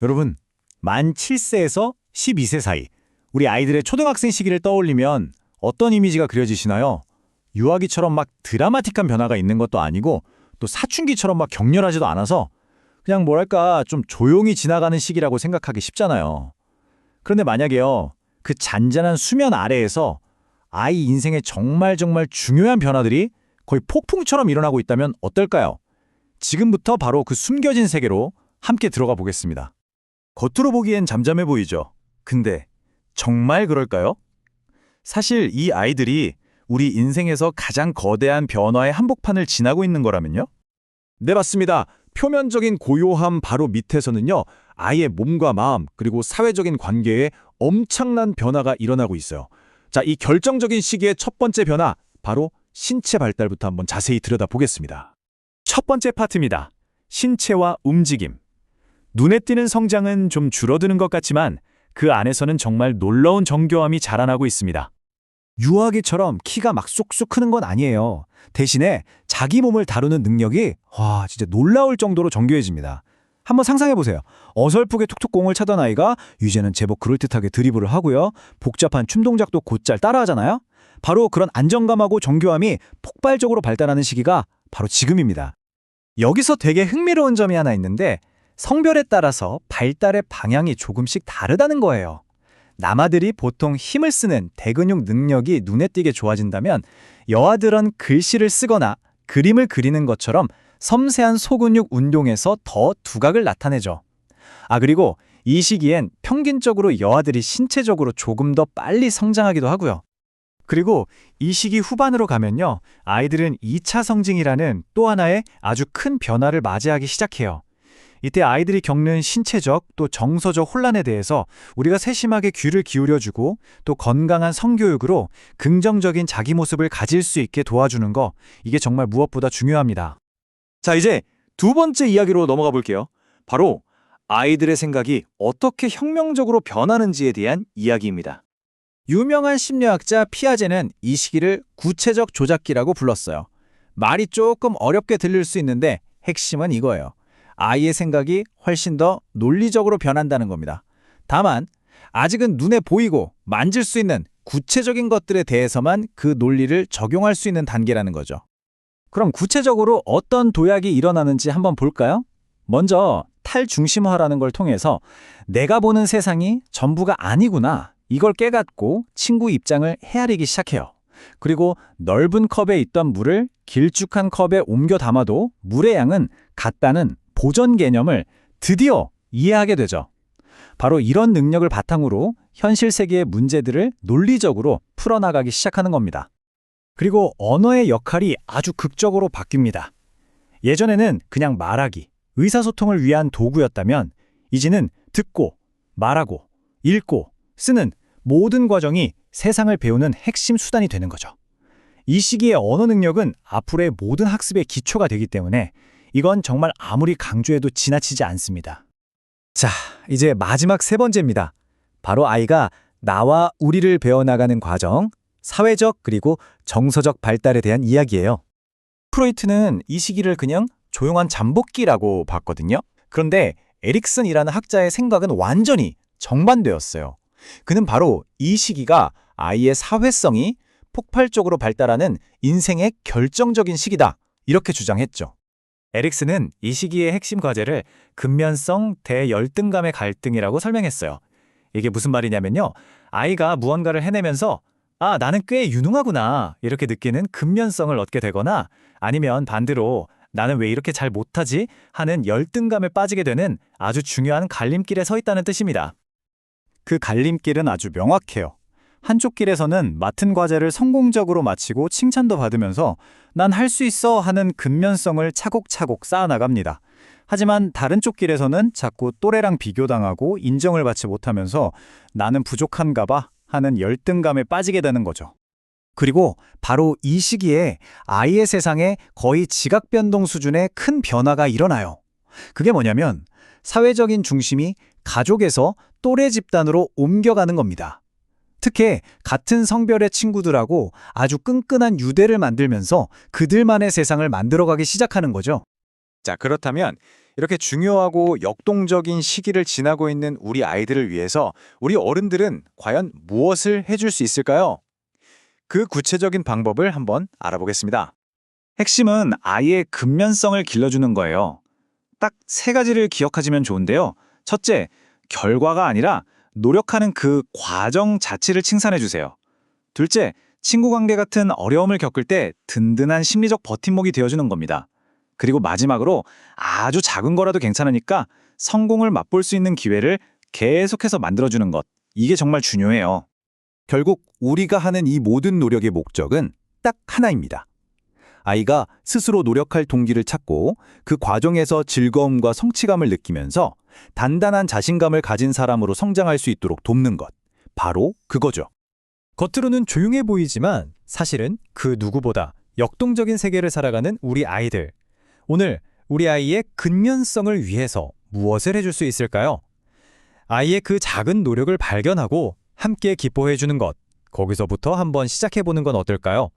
여러분, 만 7세에서 12세 사이 우리 아이들의 초등학생 시기를 떠올리면 어떤 이미지가 그려지시나요? 유아기처럼 막 드라마틱한 변화가 있는 것도 아니고 또 사춘기처럼 막 격렬하지도 않아서 그냥 뭐랄까 좀 조용히 지나가는 시기라고 생각하기 쉽잖아요. 그런데 만약에요. 그 잔잔한 수면 아래에서 아이 인생에 정말 정말 중요한 변화들이 거의 폭풍처럼 일어나고 있다면 어떨까요? 지금부터 바로 그 숨겨진 세계로 함께 들어가 보겠습니다. 겉으로 보기엔 잠잠해 보이죠. 근데 정말 그럴까요? 사실 이 아이들이 우리 인생에서 가장 거대한 변화의 한복판을 지나고 있는 거라면요? 네, 맞습니다. 표면적인 고요함 바로 밑에서는요, 아이의 몸과 마음, 그리고 사회적인 관계에 엄청난 변화가 일어나고 있어요. 자, 이 결정적인 시기의 첫 번째 변화, 바로 신체 발달부터 한번 자세히 들여다보겠습니다. 첫 번째 파트입니다. 신체와 움직임. 눈에 띄는 성장은 좀 줄어드는 것 같지만 그 안에서는 정말 놀라운 정교함이 자라나고 있습니다. 유아기처럼 키가 막 쏙쏙 크는 건 아니에요. 대신에 자기 몸을 다루는 능력이 와 진짜 놀라울 정도로 정교해집니다. 한번 상상해 보세요. 어설프게 툭툭 공을 차던 아이가 이제는 제법 그럴듯하게 드리블을 하고요. 복잡한 춤 동작도 곧잘 따라하잖아요. 바로 그런 안정감하고 정교함이 폭발적으로 발달하는 시기가 바로 지금입니다. 여기서 되게 흥미로운 점이 하나 있는데 성별에 따라서 발달의 방향이 조금씩 다르다는 거예요. 남아들이 보통 힘을 쓰는 대근육 능력이 눈에 띄게 좋아진다면 여아들은 글씨를 쓰거나 그림을 그리는 것처럼 섬세한 소근육 운동에서 더 두각을 나타내죠. 아 그리고 이 시기엔 평균적으로 여아들이 신체적으로 조금 더 빨리 성장하기도 하고요. 그리고 이 시기 후반으로 가면요. 아이들은 2차 성징이라는 또 하나의 아주 큰 변화를 맞이하기 시작해요. 이때 아이들이 겪는 신체적 또 정서적 혼란에 대해서 우리가 세심하게 귀를 기울여주고 또 건강한 성교육으로 긍정적인 자기 모습을 가질 수 있게 도와주는 거 이게 정말 무엇보다 중요합니다. 자 이제 두 번째 이야기로 넘어가 볼게요. 바로 아이들의 생각이 어떻게 혁명적으로 변하는지에 대한 이야기입니다. 유명한 심리학자 피아제는 이 시기를 구체적 조작기라고 불렀어요. 말이 조금 어렵게 들릴 수 있는데 핵심은 이거예요. 아이의 생각이 훨씬 더 논리적으로 변한다는 겁니다. 다만 아직은 눈에 보이고 만질 수 있는 구체적인 것들에 대해서만 그 논리를 적용할 수 있는 단계라는 거죠. 그럼 구체적으로 어떤 도약이 일어나는지 한번 볼까요? 먼저 탈중심화라는 걸 통해서 내가 보는 세상이 전부가 아니구나 이걸 깨닫고 친구 입장을 헤아리기 시작해요. 그리고 넓은 컵에 있던 물을 길쭉한 컵에 옮겨 담아도 물의 양은 같다는 보전 개념을 드디어 이해하게 되죠. 바로 이런 능력을 바탕으로 현실 세계의 문제들을 논리적으로 풀어나가기 시작하는 겁니다. 그리고 언어의 역할이 아주 극적으로 바뀝니다. 예전에는 그냥 말하기, 의사소통을 위한 도구였다면 이제는 듣고, 말하고, 읽고, 쓰는 모든 과정이 세상을 배우는 핵심 수단이 되는 거죠. 이 시기의 언어 능력은 앞으로의 모든 학습의 기초가 되기 때문에 이건 정말 아무리 강조해도 지나치지 않습니다. 자, 이제 마지막 세 번째입니다. 바로 아이가 나와 우리를 배워나가는 과정, 사회적 그리고 정서적 발달에 대한 이야기예요. 프로이트는 이 시기를 그냥 조용한 잠복기라고 봤거든요. 그런데 에릭슨이라는 학자의 생각은 완전히 정반대였어요. 그는 바로 이 시기가 아이의 사회성이 폭발적으로 발달하는 인생의 결정적인 시기다. 이렇게 주장했죠. 에릭슨은 이 시기의 핵심 과제를 근면성 대열등감의 갈등이라고 설명했어요. 이게 무슨 말이냐면요. 아이가 무언가를 해내면서 아, 나는 꽤 유능하구나. 이렇게 느끼는 근면성을 얻게 되거나 아니면 반대로 나는 왜 이렇게 잘 못하지? 하는 열등감에 빠지게 되는 아주 중요한 갈림길에 서 있다는 뜻입니다. 그 갈림길은 아주 명확해요. 한쪽 길에서는 맡은 과제를 성공적으로 마치고 칭찬도 받으면서 난 할 수 있어 하는 근면성을 차곡차곡 쌓아나갑니다. 하지만 다른 쪽 길에서는 자꾸 또래랑 비교당하고 인정을 받지 못하면서 나는 부족한가 봐 하는 열등감에 빠지게 되는 거죠. 그리고 바로 이 시기에 아이의 세상에 거의 지각 변동 수준의 큰 변화가 일어나요. 그게 뭐냐면 사회적인 중심이 가족에서 또래 집단으로 옮겨가는 겁니다. 특히 같은 성별의 친구들하고 아주 끈끈한 유대를 만들면서 그들만의 세상을 만들어가기 시작하는 거죠. 자, 그렇다면 이렇게 중요하고 역동적인 시기를 지나고 있는 우리 아이들을 위해서 우리 어른들은 과연 무엇을 해줄 수 있을까요? 그 구체적인 방법을 한번 알아보겠습니다. 핵심은 아이의 근면성을 길러주는 거예요. 딱 세 가지를 기억하시면 좋은데요. 첫째, 결과가 아니라 노력하는 그 과정 자체를 칭찬해 주세요. 둘째, 친구 관계 같은 어려움을 겪을 때 든든한 심리적 버팀목이 되어주는 겁니다. 그리고 마지막으로 아주 작은 거라도 괜찮으니까 성공을 맛볼 수 있는 기회를 계속해서 만들어주는 것. 이게 정말 중요해요. 결국 우리가 하는 이 모든 노력의 목적은 딱 하나입니다. 아이가 스스로 노력할 동기를 찾고 그 과정에서 즐거움과 성취감을 느끼면서 단단한 자신감을 가진 사람으로 성장할 수 있도록 돕는 것. 바로 그거죠. 겉으로는 조용해 보이지만 사실은 그 누구보다 역동적인 세계를 살아가는 우리 아이들. 오늘 우리 아이의 근면성을 위해서 무엇을 해줄 수 있을까요? 아이의 그 작은 노력을 발견하고 함께 기뻐해 주는 것. 거기서부터 한번 시작해 보는 건 어떨까요?